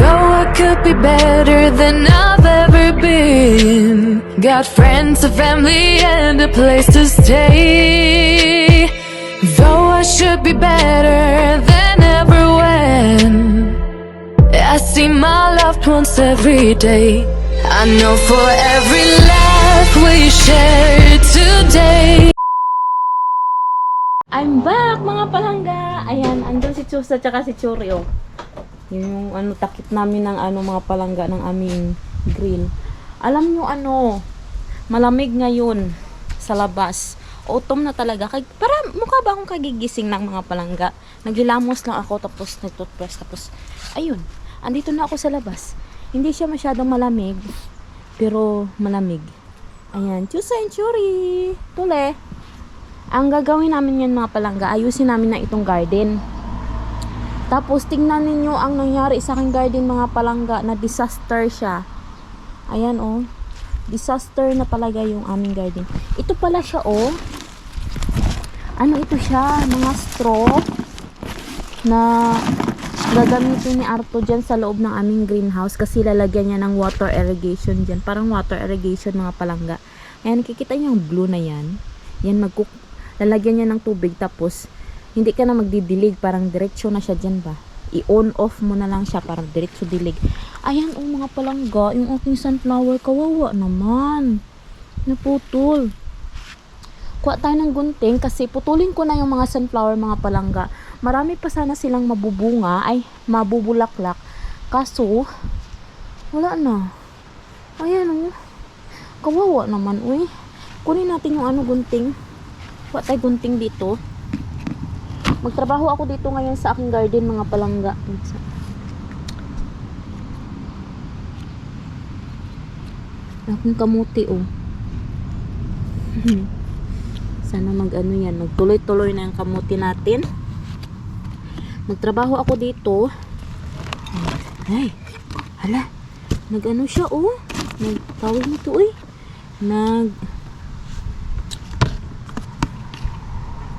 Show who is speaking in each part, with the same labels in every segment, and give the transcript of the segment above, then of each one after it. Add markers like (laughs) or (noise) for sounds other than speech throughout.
Speaker 1: Though I could be better than I've ever been. Got friends, a family, and a place to stay. Though I should be better than ever when. I see my loved ones every day. I know for every laugh we share today.
Speaker 2: I'm back mga palangga! Ayan, andun si Chus at saka si Churi oh. Yun yung ano, takip namin ng ano, mga palangga ng aming grill. Alam nyo ano, malamig ngayon sa labas. Autumn na talaga. Kag, para mukha ba akong kagigising ng mga palangga? Naghilamos lang ako tapos nagtoothbrush tapos ayun, andito na ako sa labas. Hindi siya masyadong malamig pero malamig. Ayan, Chus and Churi! Tule! Ang gagawin namin yan mga palangga, ayusin namin na itong garden. Tapos tingnan ninyo ang nangyari sa aking garden mga palangga na disaster siya. Ayan oh. Disaster na talaga yung aming garden. Ito pala siya oh. Ano ito siya? Mga straw na gagamitin ni Arto dyan sa loob ng aming greenhouse kasi lalagyan niya ng water irrigation dyan. Parang water irrigation mga palangga. Ayan, nakikita niyo yung blue na yan. Yan, magkuk lalagyan niya ng tubig tapos hindi ka na magdidilig parang diretso na siya dyan ba? I-on off mo na lang siya parang diretso dilig. Ayan oh mga palangga yung aking sunflower kawawa naman. Naputol. Kuha tayo ng gunting kasi putulin ko na yung mga sunflower mga palangga. Marami pa sana silang mabubunga ay mabubulaklak. Kaso wala na. Ayan oh. Kawawa naman uy. Kunin natin yung ano gunting. Kuha tayo gunting dito. Magtrabaho ako dito ngayon sa aking garden mga palangga. Aking kamuti oh. (laughs) Sana mag ano yan, magtuloy-tuloy na yung kamuti natin. Magtrabaho ako dito. Ay, hala. Nag ano siya oh. Nagtawag nito eh. Nag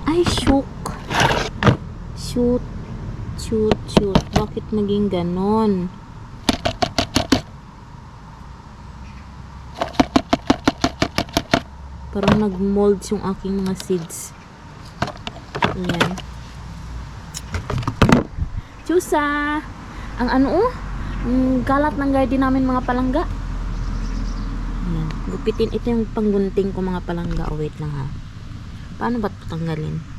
Speaker 2: Ay, shook. Shoot. Shoot, shoot. Bakit naging ganon? Parang nag-molds yung aking mga seeds. Ayan. Chusa! Ang ano oh? Galat ng garden namin mga palangga. Ayan. Gupitin. Ito yung panggunting ko mga palangga. Oh, wait lang ha. Paano ba tanggalin?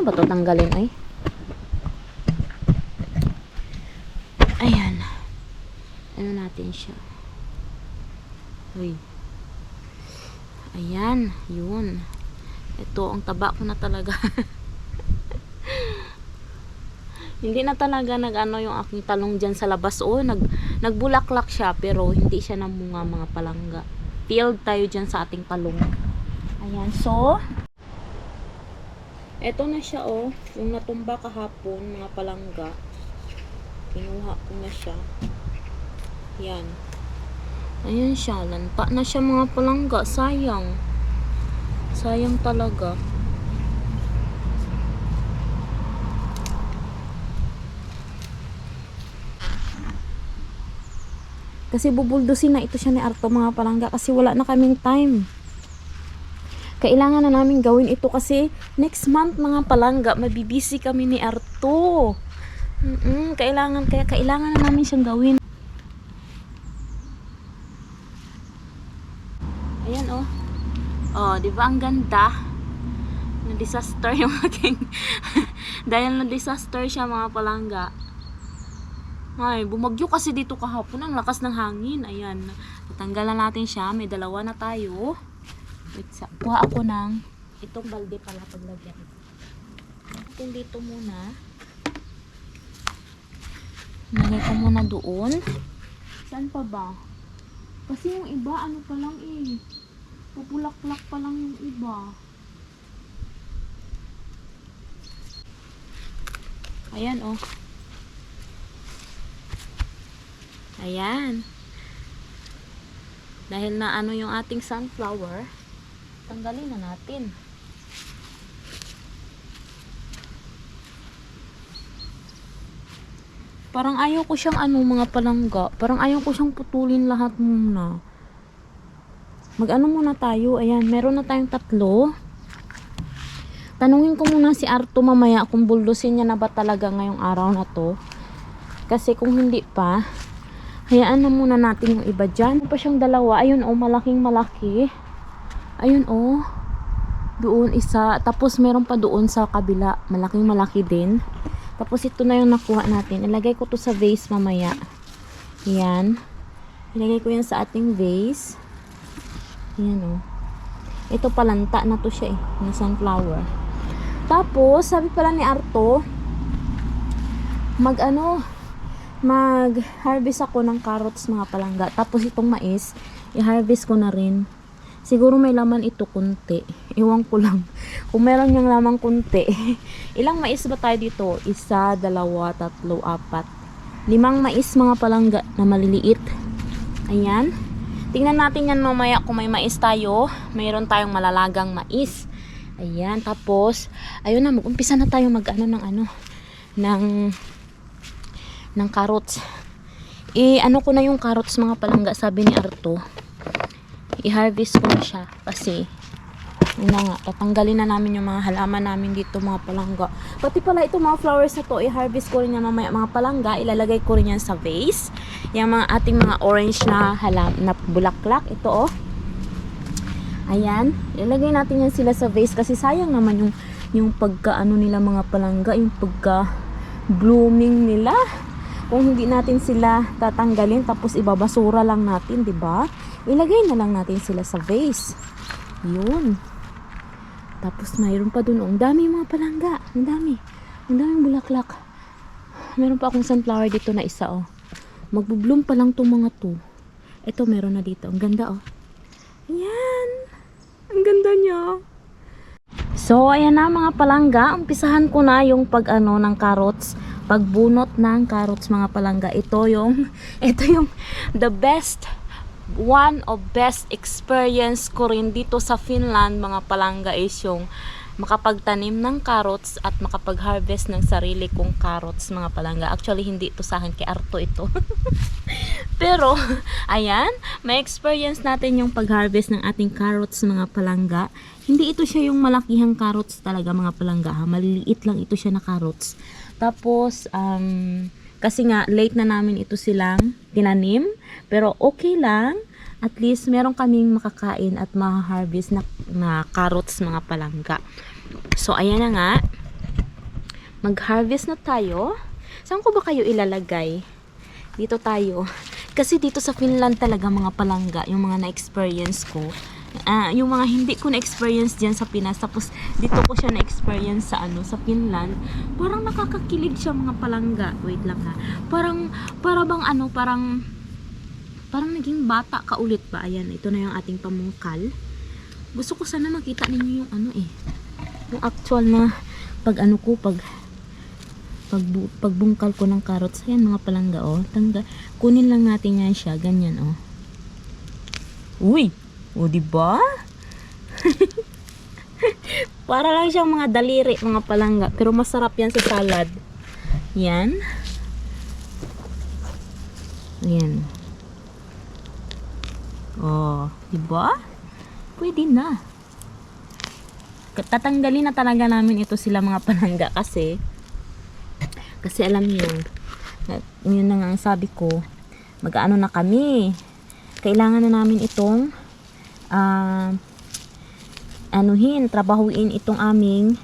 Speaker 2: Paano ba ito tanggalin ay? Ayan. Ano natin siya? Uy. Ayan. Yun. Ito, ang taba ko na talaga. (laughs) hindi na talaga nag-ano yung aking talong dyan sa labas. Oh, nag, nagbulaklak siya pero hindi siya namunga mga palangga field tayo dyan sa ating talong. Ayan, so, eto na siya, oh. Yung natumba kahapon, mga palangga. Kinuha ko na siya. Yan. Ayan siya, lanta na siya mga palangga. Sayang. Sayang talaga. Kasi bubuldusin na ito siya ni Arto mga palangga kasi wala na kaming time. Kailangan na namin gawin ito kasi next month mga palangga mabibisi kami ni Arto. Mm-mm, kailangan kaya kailangan na namin siyang gawin. Ayan oh. Oh, 'di ba ang ganda? Na disaster yung (laughs) aking dahil na disaster siya mga palangga. Ay, bumagyo kasi dito kahapon. Ang lakas ng hangin. Ayan. Tatanggalan natin siya. May dalawa na tayo. Wait, kuha ako ng itong balde pala paglagyan. Natin dito muna. Lagay ko muna doon. Saan pa ba? Kasi yung iba, ano pa lang eh. Pupulak-plak pa lang yung iba. Ayan oh. Ayan. Dahil na ano yung ating sunflower, tanggalin na natin. Parang ayaw ko siyang ano, mga palangga. Parang ayaw ko siyang putulin lahat muna. Mag-ano muna tayo. Ayan, meron na tayong tatlo. Tanungin ko muna si Arto mamaya kung buldusin niya na ba talaga ngayong araw na to. Kasi kung hindi pa, hayaan na muna natin yung iba dyan. Meron pa siyang dalawa. Ayun oh, malaking malaki. Ayun oh. Doon isa. Tapos meron pa doon sa kabila. Malaking malaki din. Tapos ito na yung nakuha natin. Ilagay ko to sa vase mamaya. Yan. Ilagay ko yan sa ating vase. Yan oh. Ito palanta na to siya eh. Na sunflower. Tapos, sabi pala ni Arto, mag ano, mag harvest ako ng carrots mga palangga. Tapos itong mais, i-harvest ko na rin. Siguro may laman ito kunti. (laughs) Iwan ko lang. Kung meron niyang lamang kunti. (laughs) Ilang mais ba tayo dito? Isa, dalawa, tatlo, apat. Limang mais mga palangga na maliliit. Ayan. Tingnan natin yan mamaya kung may mais tayo. Mayroon tayong malalagang mais. Ayan. Tapos, ayun na, mag-umpisa na tayo mag-ano ng ano, ng, ng carrots. I, ano ko na yung carrots mga palangga, sabi ni Arto. I-harvest ko na siya. Kasi, yun nga, tatanggalin na namin yung mga halaman namin dito mga palangga. Pati pala ito mga flowers na to, i-harvest ko rin yan mamaya mga palangga. Ilalagay ko rin yan sa vase. Yung mga ating mga orange na halam, na bulaklak. Ito oh. Ayan. Ilalagay natin yan sila sa vase kasi sayang naman yung yung pagka ano nila mga palangga, yung pagka blooming nila. Kung hindi natin sila tatanggalin tapos ibabasura lang natin, 'di ba? Ilagay na lang natin sila sa vase. 'Yun. Tapos mayroon pa doon, ang dami mga palangga. Ang dami. Ang daming bulaklak. Meron pa akong sunflower dito na isa, oh. Magbo-bloom pa lang tong mga to. Ito, meron na dito. Ang ganda, oh. Ayan. Ang ganda niya. So, ayan na mga palangga. Umpisahan ko na yung pag ano ng carrots. Pagbunot ng carrots mga palangga. Ito yung, (laughs) ito yung the best one of best experience ko rin dito sa Finland mga palangga is yung makapagtanim ng carrots at makapag-harvest ng sarili kong carrots mga palangga. Actually, hindi ito sa akin, kay Arto ito. (laughs) Pero, (laughs) ayan, may experience natin yung pag-harvest ng ating carrots mga palangga. Hindi ito siya yung malakihang carrots talaga mga palangga ha. Maliliit lang ito siya na carrots. Tapos, um, kasi nga, late na namin ito silang tinanim. Pero okay lang. At least, meron kaming makakain at ma-harvest na, na carrots mga palangga. So, ayan na nga. Mag-harvest na tayo. Saan ko ba kayo ilalagay? Dito tayo. Kasi dito sa Finland talaga mga palangga, yung mga na-experience ko. Ah, yung mga hindi ko na-experience diyan sa Pinas tapos dito ko siya na-experience sa ano sa Finland parang nakakakilig siya mga palangga. Wait lang ha. Parang para bang ano parang parang naging bata ka ulit ba? Ayan ito na yung ating pamungkal. Gusto ko sana makita ninyo yung ano eh. Yung actual na pag ano ko pag pag pagbungkal ko ng carrots. Ayan mga palangga oh. Tangga kunin lang natin yan siya ganyan oh. Uy o di ba (laughs) para lang siyang mga daliri mga palangga. Pero masarap yan sa salad. Yan. Ayan oh di ba pwede na. Tatanggalin na talaga namin ito sila mga palangga kasi kasi alam niyo yun na nga ang sabi ko mag-ano na kami. Kailangan na namin itong ah anuhin, trabahuin itong aming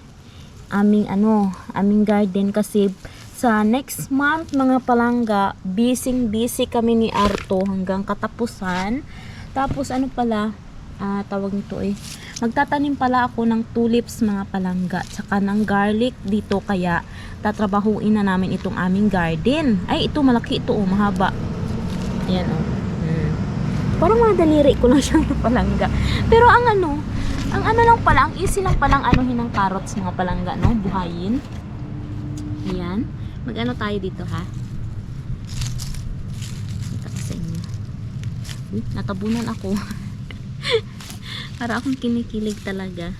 Speaker 2: aming ano, aming garden kasi sa next month mga palangga, busy busy kami ni Arto hanggang katapusan. Tapos ano pala, ah, tawag nito eh. Magtatanim pala ako ng tulips mga palangga, tsaka ng garlic dito kaya tatrabahuin na namin itong aming garden. Ay, ito malaki ito oh, mahaba. Ayan oh. Hmm. Parang mga daliri ko lang siyang (laughs) napalangga. Pero ang ano, ang ano lang pala, ang easy lang palang anuhin ng carrots mga palangga, no? Buhayin. Ayan. Mag-ano tayo dito, ha? Ito sa inyo. Uy, natabunan ako. (laughs) Para akong kinikilig talaga.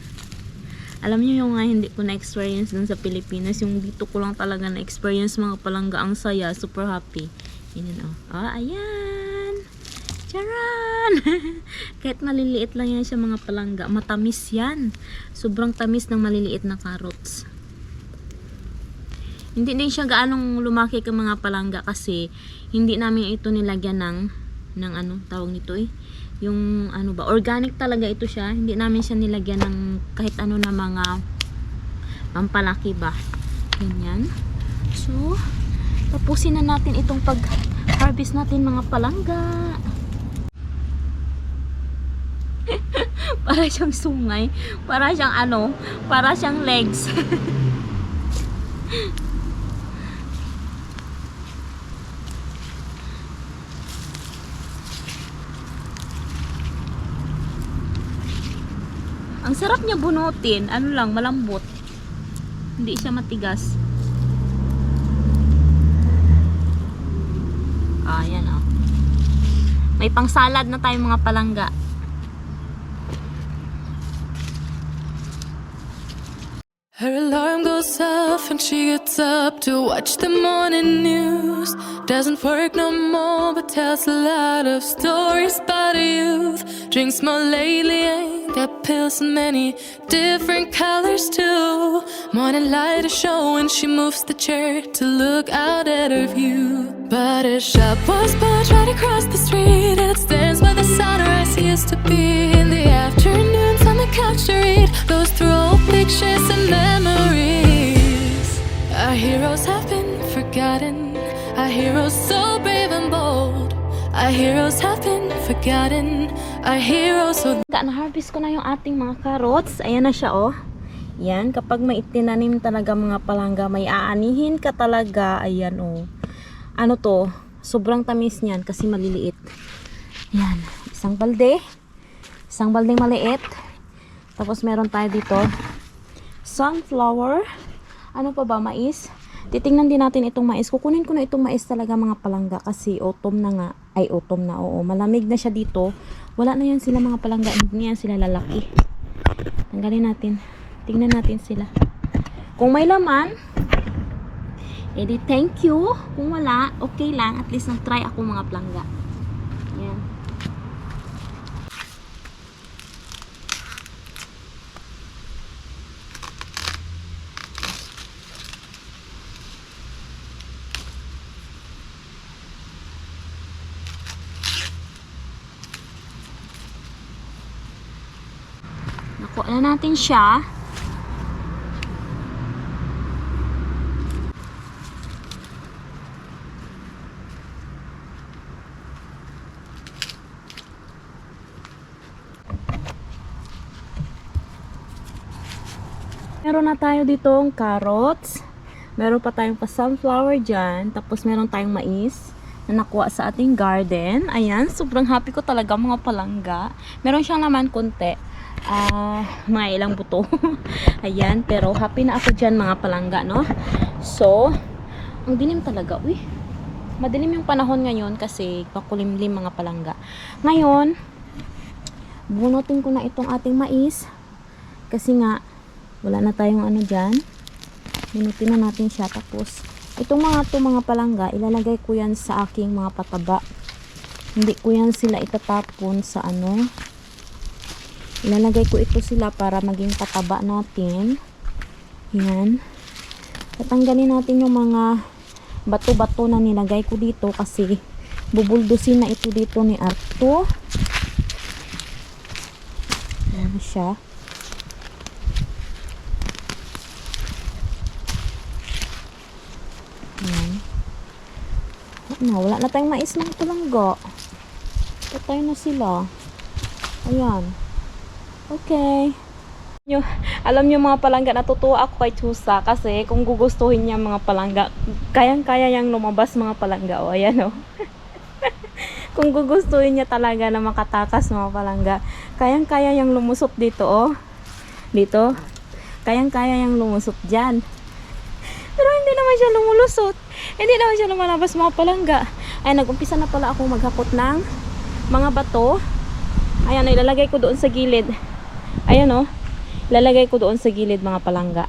Speaker 2: Alam niyo yung nga hindi ko na-experience dun sa Pilipinas, yung dito ko lang talaga na-experience mga palangga. Ang saya, super happy. Yan yun, oh. Ah, ayan! Charan! (laughs) Kahit maliliit lang yan siya mga palangga, matamis yan. Sobrang tamis ng maliliit na carrots. Hindi din siya gaanong lumaki ng mga palangga kasi hindi namin ito nilagyan ng ng ano tawag nito eh yung ano ba organic talaga ito siya hindi namin siya nilagyan ng kahit ano na mga pampalaki ba ganyan so tapusin na natin itong pag harvest natin mga palangga para siyang sungay para siyang ano para siyang legs (laughs) Ang sarap niya bunutin. Ano lang, malambot. Hindi siya matigas. Ah, yan oh. May pang salad na tayong mga palangga.
Speaker 1: And she gets up to watch the morning news. Doesn't work no more, but tells a lot of stories about youth. Drinks more lately, ain't got pills in many different colors too. Morning light is showing, she moves the chair to look out at her view. But her shop was built right across the street, and it stands where the sunrise used to be. In the afternoons on the couch to read, goes through old pictures and memories. Our heroes have been forgotten. Our heroes so brave and bold. Our heroes have been forgotten. Our heroes so
Speaker 2: na-harvest ko na yung ating mga carrots. Ayan na siya, oh. Yan, kapag may itinanim talaga mga palangga, may aanihin ka talaga. Ayan, oh. Ano to? Sobrang tamis niyan kasi maliliit. Yan, isang balde. Isang baldeng maliit. Tapos meron tayo dito. Sunflower. Ano pa ba? Mais. Titingnan din natin itong mais. Kukunin ko na itong mais talaga mga palangga kasi autumn na nga. Ay, autumn na. Oo, malamig na siya dito. Wala na yan sila mga palangga. Hindi yan sila lalaki. Tanggalin natin. Tingnan natin sila. Kung may laman, edi thank you. Kung wala, okay lang. At least nag-try ako mga palangga. Natin siya. Meron na tayo ditong carrots. Meron pa tayong pa sunflower dyan. Tapos meron tayong mais na nakuha sa ating garden. Ayan, sobrang happy ko talaga mga palangga. Meron siyang naman konti. Ah, mga ilang buto. (laughs) Ayan, pero happy na ako dyan mga palangga, no? So, ang dilim talaga. Uy, madilim yung panahon ngayon kasi pakulimlim mga palangga. Ngayon, bunutin ko na itong ating mais. Kasi nga, wala na tayong ano dyan. Minutin na natin siya. Tapos, itong mga to mga palangga, ilalagay ko yan sa aking mga pataba. Hindi ko yan sila itatapon sa ano. Ilalagay ko ito sila para maging pataba natin. Yan. Tatanggalin natin yung mga bato-bato na nilagay ko dito kasi bubuldusin na ito dito ni Arto. Yan siya. Yan. Na, wala na tayong mais ng tulangga. Patay na sila. Ayan. Okay. Nyo, alam nyo mga palangga, natutuwa ako kay Chusa kasi kung gugustuhin niya mga palangga, kayang-kaya niyang lumabas mga palangga. O, ayan o. (laughs) kung gugustuhin niya talaga na makatakas mga palangga, kayang-kaya niyang lumusot dito o. Dito. Kayang-kaya niyang lumusot dyan. Pero hindi naman siya lumulusot. Hindi naman siya lumalabas mga palangga. Ay, nag-umpisa na pala ako maghakot ng mga bato. Ayan, ilalagay ko doon sa gilid. Ayan oh. lalagay ko doon sa gilid mga palangga.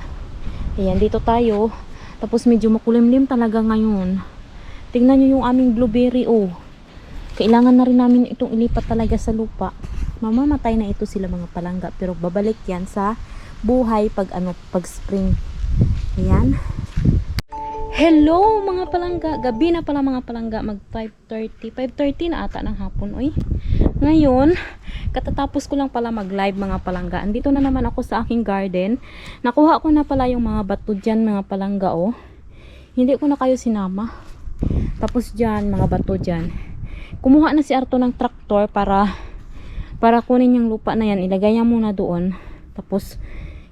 Speaker 2: Ayan, dito tayo. Tapos medyo makulimlim talaga ngayon. Tingnan nyo yung aming blueberry, oh. Kailangan na rin namin itong ilipat talaga sa lupa. Mamamatay na ito sila mga palangga. Pero babalik yan sa buhay pag ano, pag spring. Ayan. Hello mga palangga. Gabi na pala mga palangga. Mag 5.30. 5.30 na ata ng hapon. Oy. Ngayon, katatapos ko lang pala mag-live mga palangga. Andito na naman ako sa aking garden. Nakuha ko na pala yung mga bato dyan mga palangga oh. Hindi ko na kayo sinama. Tapos dyan, mga bato dyan. Kumuha na si Arto ng traktor para para kunin yung lupa na yan. Ilagay niya muna doon. Tapos,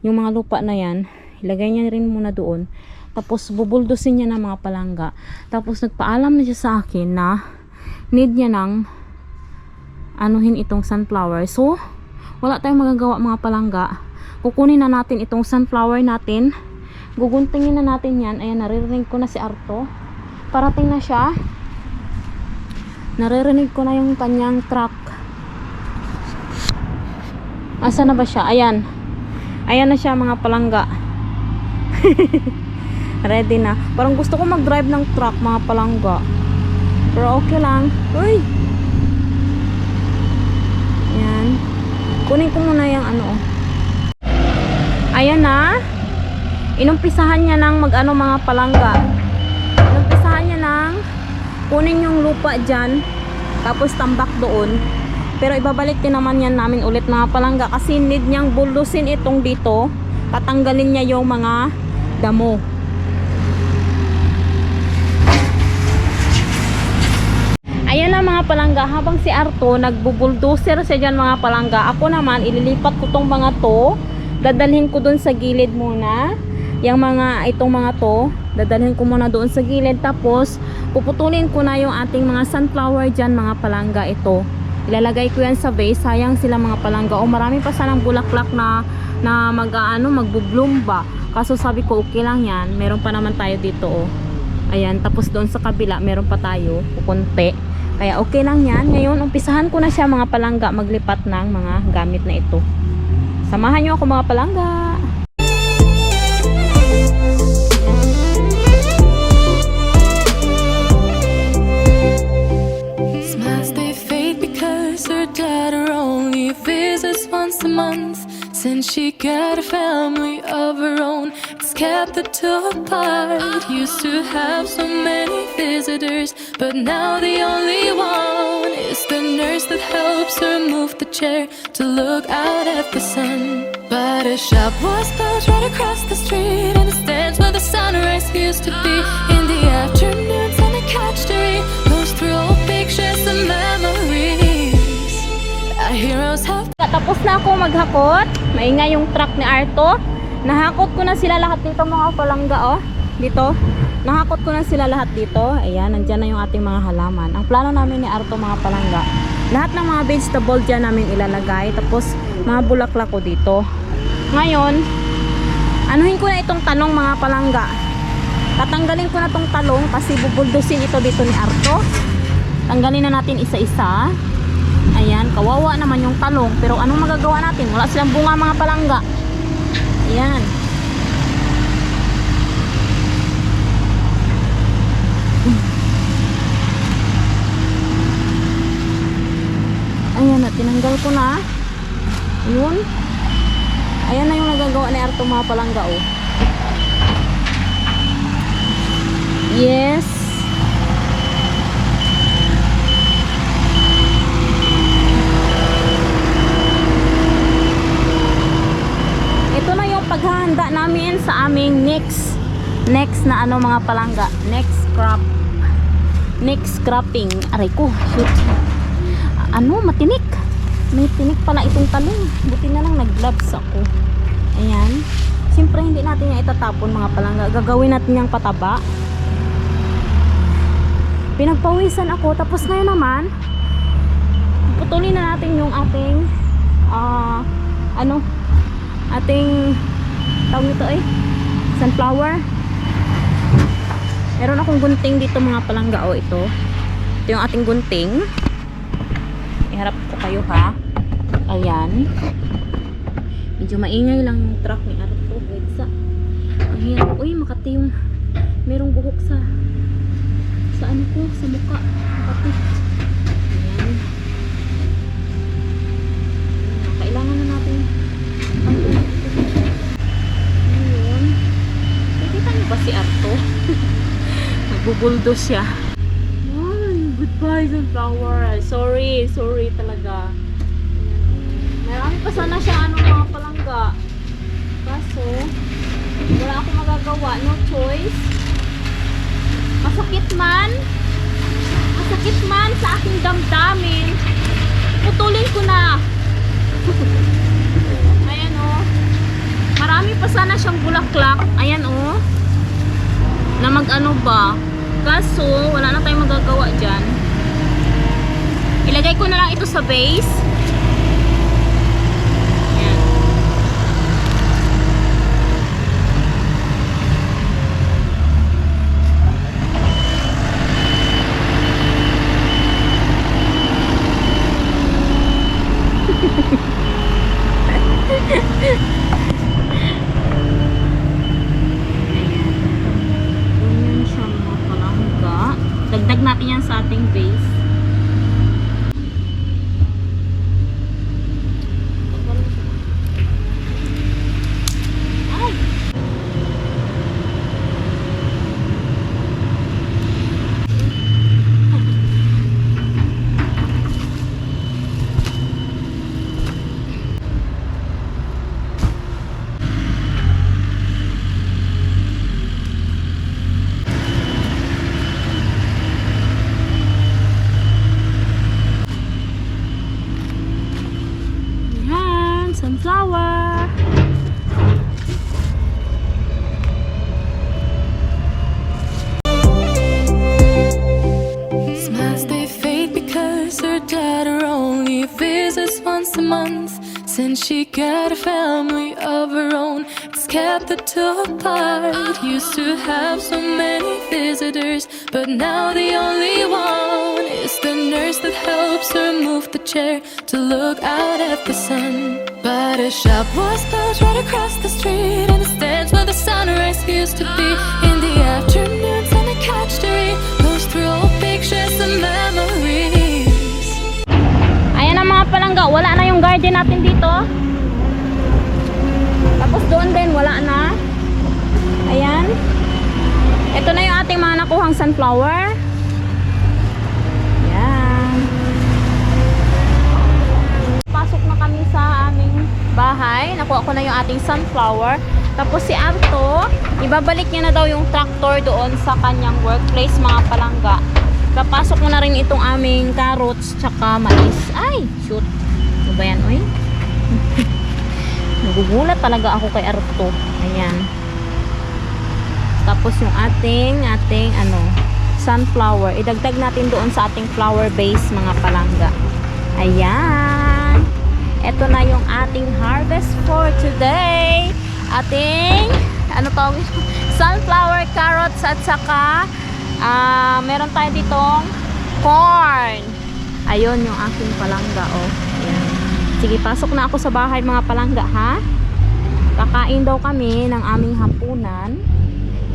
Speaker 2: yung mga lupa na yan, ilagay niya rin muna doon. Tapos, bubuldusin niya ng mga palangga. Tapos, nagpaalam na siya sa akin na need niya ng anuhin itong sunflower. So, wala tayong magagawa mga palangga. Kukunin na natin itong sunflower natin. Guguntingin na natin yan. Ayan, naririnig ko na si Arto. Parating na siya. Naririnig ko na yung kanyang truck. Asa na ba siya? Ayan. Ayan na siya mga palangga. (laughs) Ready na. Parang gusto ko mag-drive ng truck mga palangga. Pero okay lang. Uy! Ayan. Kunin ko muna yung ano. oh. Ayan na. Inumpisahan niya ng mag-ano mga palangga. Inumpisahan niya ng kunin yung lupa dyan. Tapos tambak doon. Pero ibabalik din naman yan namin ulit mga palangga kasi need niyang bulusin itong dito. Tatanggalin niya yung mga damo. Ayan na mga palangga, habang si Arto nagbubuldoser siya dyan mga palangga, ako naman ililipat ko tong mga to, dadalhin ko dun sa gilid muna, yung mga, itong mga to, dadalhin ko muna doon sa gilid, tapos puputulin ko na yung ating mga sunflower dyan mga palangga ito. Ilalagay ko yan sa vase, sayang sila mga palangga, o marami pa sanang bulaklak na, na mag, ano, magbubloom ba, kaso sabi ko okay lang yan, meron pa naman tayo dito oh. Ayan, tapos doon sa kabila, meron pa tayo, kukunti. Kaya okay lang yan. Ngayon, umpisahan ko na siya mga palangga maglipat ng mga gamit na ito. Samahan nyo ako mga palangga.
Speaker 1: Smiles they because her dad only visits once a month. Since she got a family of her own, kept the two apart. Used to have so many visitors, but now the only one is the nurse that helps her move the chair to look out at the sun. But a shop was built right across the street, and it stands where the sunrise used to be. In the afternoons, and the couch to read goes through old pictures and memories. Our heroes have
Speaker 2: Tapos na ako maghakot. Maingay yung truck ni Arto. Nahakot ko na sila lahat dito mga palangga oh. Dito. Nahakot ko na sila lahat dito. Ayan, nandyan na yung ating mga halaman. Ang plano namin ni Arto mga palangga. Lahat ng mga vegetable dyan namin ilalagay. Tapos mga bulaklak ko dito. Ngayon, anuhin ko na itong talong mga palangga. Tatanggalin ko na itong talong kasi bubuldusin ito dito ni Arto. Tanggalin na natin isa-isa. Ayan, kawawa naman yung talong. Pero anong magagawa natin? Wala silang bunga mga palangga. Ayan. Ayan na, tinanggal ko na. Ayun. Ayan na yung nagagawa ni Arto mga palangga, oh. Yes. Ito paghahanda namin sa aming next next na ano mga palangga. Next crop. Next cropping. Aray ko, shoot. Ano, matinik. May tinik pala itong talong. Buti na lang nag-gloves ako. Ayan. Siyempre hindi natin yan itatapon mga palangga. Gagawin natin yung pataba. Pinagpawisan ako. Tapos ngayon naman, putulin na natin yung ating ah ano ating tawag nito eh sunflower meron akong gunting dito mga palangga o ito ito yung ating gunting iharap ko kayo ha ayan Medyo maingay lang yung truck ni Arto. Sa, ang hirap. Uy, makati yung merong buhok sa sa ano ko, sa mukha. Makati. Kailangan na natin ang Ayun. Nakita niyo ba si Arto? Nagbubuldo siya. Ay, goodbye sunflower. Sorry, sorry talaga. Marami pa sana siya ano mga palangga. Kaso, wala akong magagawa. No choice. Masakit man. Masakit man sa aking damdamin. Putulin ko na. (laughs) Ayan oh. Marami pa sana siyang bulaklak. Ayan oh. Na mag-ano ba. Kaso, wala na tayong magagawa dyan. Ilagay ko na lang ito sa base. Ayan. Ganyan (laughs)
Speaker 1: visits once a month. Since she got a family of her own, it's kept the two apart. Used to have so many visitors, but now the only one is the nurse that helps her move the chair to look out at the sun. But a shop was built right across the street, and it stands where the sunrise used to be. In the afternoons, on the couch to read, goes through old pictures and memories.
Speaker 2: Mga palangga. Wala na yung garden natin dito. Tapos doon din, wala na. Ayan. Ito na yung ating mga nakuhang sunflower. Ayan. Pasok na kami sa aming bahay. Nakuha ko na yung ating sunflower. Tapos si Arto, ibabalik niya na daw yung tractor doon sa kanyang workplace mga palangga. Kapasok mo na rin itong aming carrots tsaka mais. Ay, shoot. Ano ba yan, oy? (laughs) Nagugulat talaga ako kay Arto. Ayan. Tapos yung ating, ating, ano, sunflower. Idagdag natin doon sa ating flower base, mga palangga. Ayan. Ito na yung ating harvest for today. Ating, ano tawag? (laughs) Sunflower, carrots, at saka, ah, meron tayo ditong corn. Ayun yung aking palangga, oh. Ayan. Sige, pasok na ako sa bahay, mga palangga, ha? Kakain daw kami ng aming hapunan.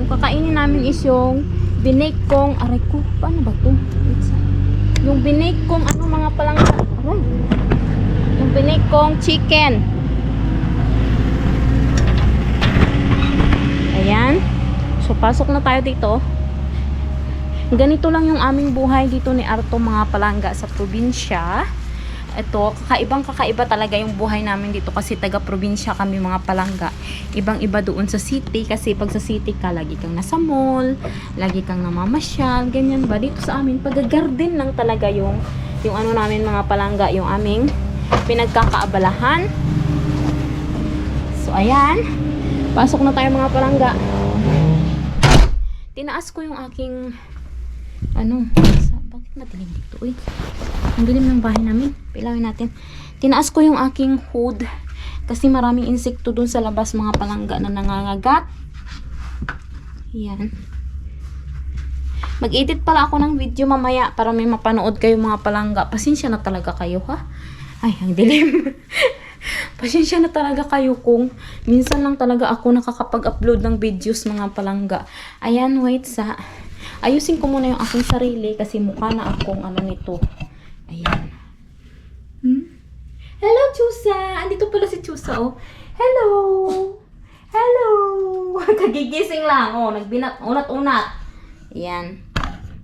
Speaker 2: Yung kakainin namin is yung binake kong, aray ko, paano ba to? Wait, sa- Yung binake kong, ano mga palangga, aray. Yung binake kong chicken. Ayan. So, pasok na tayo dito. Ganito lang yung aming buhay dito ni Arto mga palangga sa probinsya. Ito, kakaibang kakaiba talaga yung buhay namin dito kasi taga-probinsya kami mga palangga. Ibang-iba doon sa city kasi pag sa city ka, lagi kang nasa mall, lagi kang namamasyal, ganyan ba? Dito sa amin, pag-garden lang talaga yung, yung ano namin mga palangga, yung aming pinagkakaabalahan. So, ayan. Pasok na tayo mga palangga. Tinaas ko yung aking ano, sa, bakit madilim dito? Uy, ang dilim ng bahay namin. Pilawin natin. Tinaas ko yung aking hood kasi maraming insekto dun sa labas mga palangga na nangangagat. Yan. Mag-edit pala ako ng video mamaya para may mapanood kayo mga palangga. Pasensya na talaga kayo ha. Ay, ang dilim. (laughs) Pasensya na talaga kayo kung minsan lang talaga ako nakakapag-upload ng videos mga palangga. Ayan, wait sa... Ayusin ko muna yung aking sarili kasi mukha na akong ano nito. Ayan. Hmm? Hello, Chusa! Andito pala si Chusa, oh. Hello! Hello! (laughs) Kagigising lang, oh. Nagbinat, unat-unat. Ayan.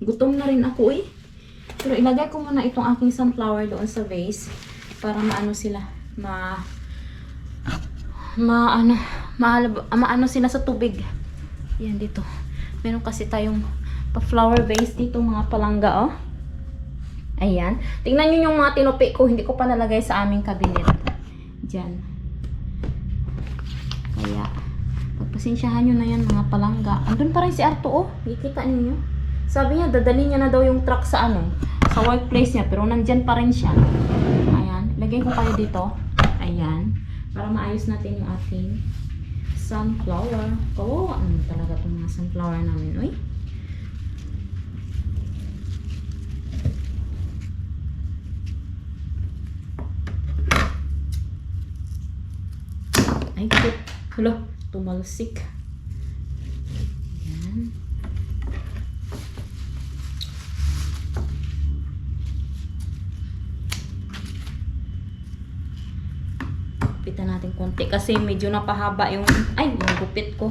Speaker 2: Gutom na rin ako, eh. Pero ilagay ko muna itong aking sunflower doon sa vase para maano sila, ma maano, maano sila sa tubig. Yan dito. Meron kasi tayong pa-flower vase dito mga palangga, oh. Ayan. Tingnan nyo yung mga tinupi ko. Hindi ko pa nalagay sa aming cabinet. Diyan. Kaya, pagpasensyahan nyo na yan mga palangga. Andun pa rin si Arto, oh. Nakikita ninyo? Sabi niya, dadali niya na daw yung truck sa ano, sa workplace niya. Pero nandyan pa rin siya. Ayan. Lagay ko kayo dito. Ayan. Para maayos natin yung ating sunflower. Kawawa naman talaga itong mga sunflower namin. Uy. Ay, kut. Hala, tumalsik. Ayan. Gupitan natin konti kasi medyo napahaba yung, ay, yung gupit ko.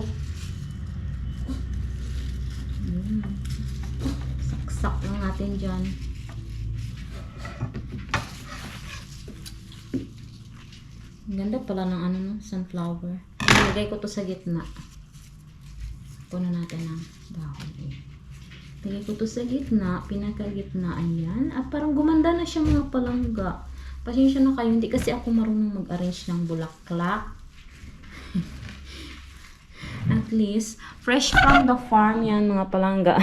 Speaker 2: Saksak lang natin dyan. Ganda pala ng ano no, sunflower. Ilagay ko to sa gitna. Puno natin ng dahon eh. Lagay ko to sa gitna, pinakagitna, ayan. At parang gumanda na siya mga palangga. Pasensya na kayo, hindi kasi ako marunong mag-arrange ng bulaklak. (laughs) At least, fresh from the farm yan mga palangga.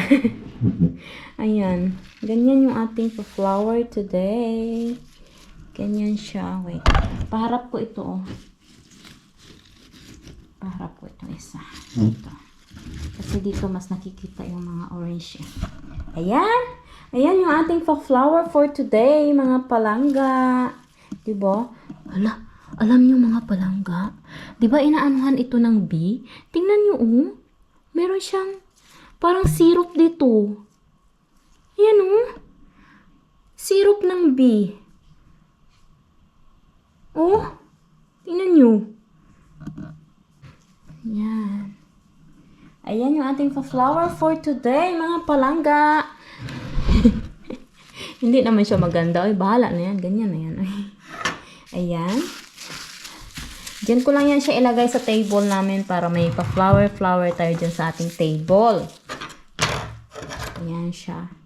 Speaker 2: (laughs) ayan. Ganyan yung ating flower today. Ganyan siya. Wait. Paharap ko ito, oh. Paharap ko ito isa. Ito. Kasi dito mas nakikita yung mga orange. eh. Ayan. Ayan yung ating flower for today, mga palangga. Diba? Hala, alam niyo mga palangga, di ba inaanuhan ito ng bee? Tingnan niyo oh. Meron siyang parang syrup dito. Yan oh. Syrup ng bee. Oh, tingnan nyo. Yan. Ayan yung ating flower for today, mga palangga. (laughs) Hindi naman siya maganda. Ay, bahala na yan. Ganyan na yan. Ay. (laughs) Ayan. Diyan ko lang yan siya ilagay sa table namin para may pa-flower-flower tayo dyan sa ating table. Ayan siya.